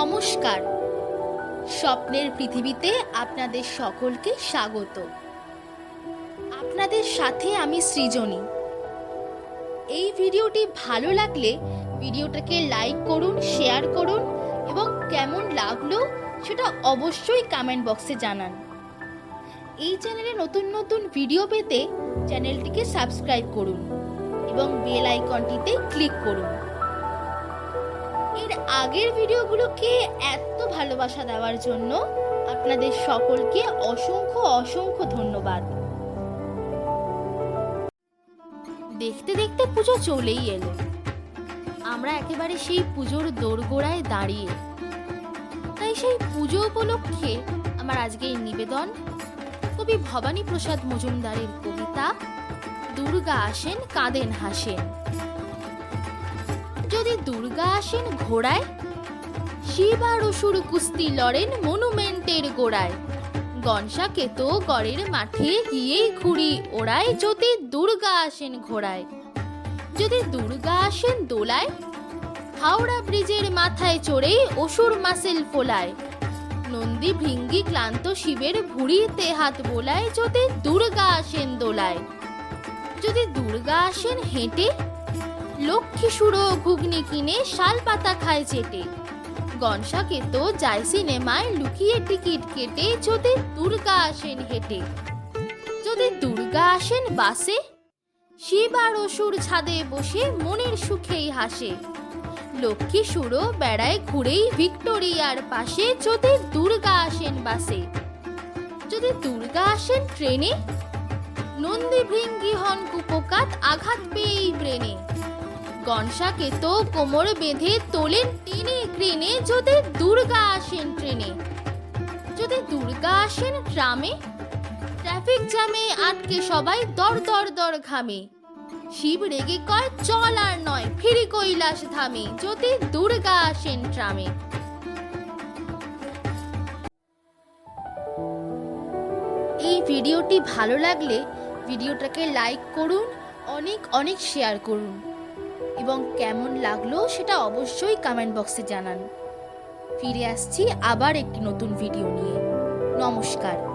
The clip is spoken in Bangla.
নমস্কার। স্বপ্নের পৃথিবীতে আপনাদের সকলকে স্বাগত। আপনাদের সাথে আমি সৃজনী। এই ভিডিওটি ভালো লাগলে ভিডিওটাকে লাইক করুন, শেয়ার করুন এবং কেমন লাগল সেটা অবশ্যই কমেন্ট বক্সে জানান। এই চ্যানেলে নতুন নতুন ভিডিও পেতে চ্যানেলটিকে সাবস্ক্রাইব করুন এবং বেল আইকনটিতে ক্লিক করুন। এর আগের ভিডিওগুলোকে এত ভালোবাসা দেওয়ার জন্য আপনাদের সকলকে অসংখ্য অসংখ্য ধন্যবাদ। দেখতে দেখতে পুজো চলেই এলো। আমরা একেবারে সেই পুজোর দোরগোড়ায় দাঁড়িয়ে। তাই সেই পুজো উপলক্ষে আমার আজকে এই নিবেদন। কবি ভবানী প্রসাদ মজুমদারের কবিতা, দুর্গা আসেন, কাঁদেন হাসেন। যদি দুর্গা আসেন ঘোড়ায়, শিব আর অসুর কুস্তি লড়েন মনুমেন্টের গোড়ায়। গনসাকে তো গড়ের মাঠে গিয়েই ঘুরি ওড়ায় যদি দুর্গা আসেন ঘোড়ায়। যদি দুর্গা আসেন দোলায়, হাওড়া ব্রিজের মাথায় চড়েই অসুর মাসেল ফোলায়। নন্দী ভৃঙ্গি ক্লান্ত শিবের ভুড়িতে হাত বোলায় যদি দুর্গা আসেন দোলায়। যদি দুর্গা আসেন হেঁটে লক্ষ্মী সুরো ঘুগনি কিনে শাল পাতা খায় চেটে। গনসাকে তো যায় সিনেমায় লুকিয়ে টিকিট কেটে যদি দুর্গা আসেন হেঁটে। যদি দুর্গা আসেন বাসে, শিব আর অসুর ছাদে বসে মনের সুখেই হাসে। লক্ষ্মী সুরো বেড়ায় ঘুরেই ভিক্টোরিয়ার পাশে যদি দুর্গা আসেন বাসে। যদি দুর্গা আসেন ট্রেনে, নন্দী ভৃঙ্গি হন কুপোকাত আঘাত পেয়েই ব্রেনে। গনসাকে তো কোমর বেঁধে তোলেন টেনে ক্রেনে যদি দুর্গা আসেন ট্রেনে। যদি দুর্গা আসেন ট্রামে, ট্রাফিক জ্যামে আটকে সবাই দর দর দর ঘামে। শিব রেগে কয়, চল আর নয়, ফিরি কৈলাস ধামে, যদি দুর্গা আসেন ট্রামে। এই ভিডিওটি ভালো লাগলে ভিডিওটাকে লাইক করুন, অনেক অনেক শেয়ার করুন। এবং কেমন লাগল সেটা অবশ্যই কমেন্ট বক্সে জানান। ফিরে আসছি আবার একটি নতুন ভিডিও নিয়ে। নমস্কার।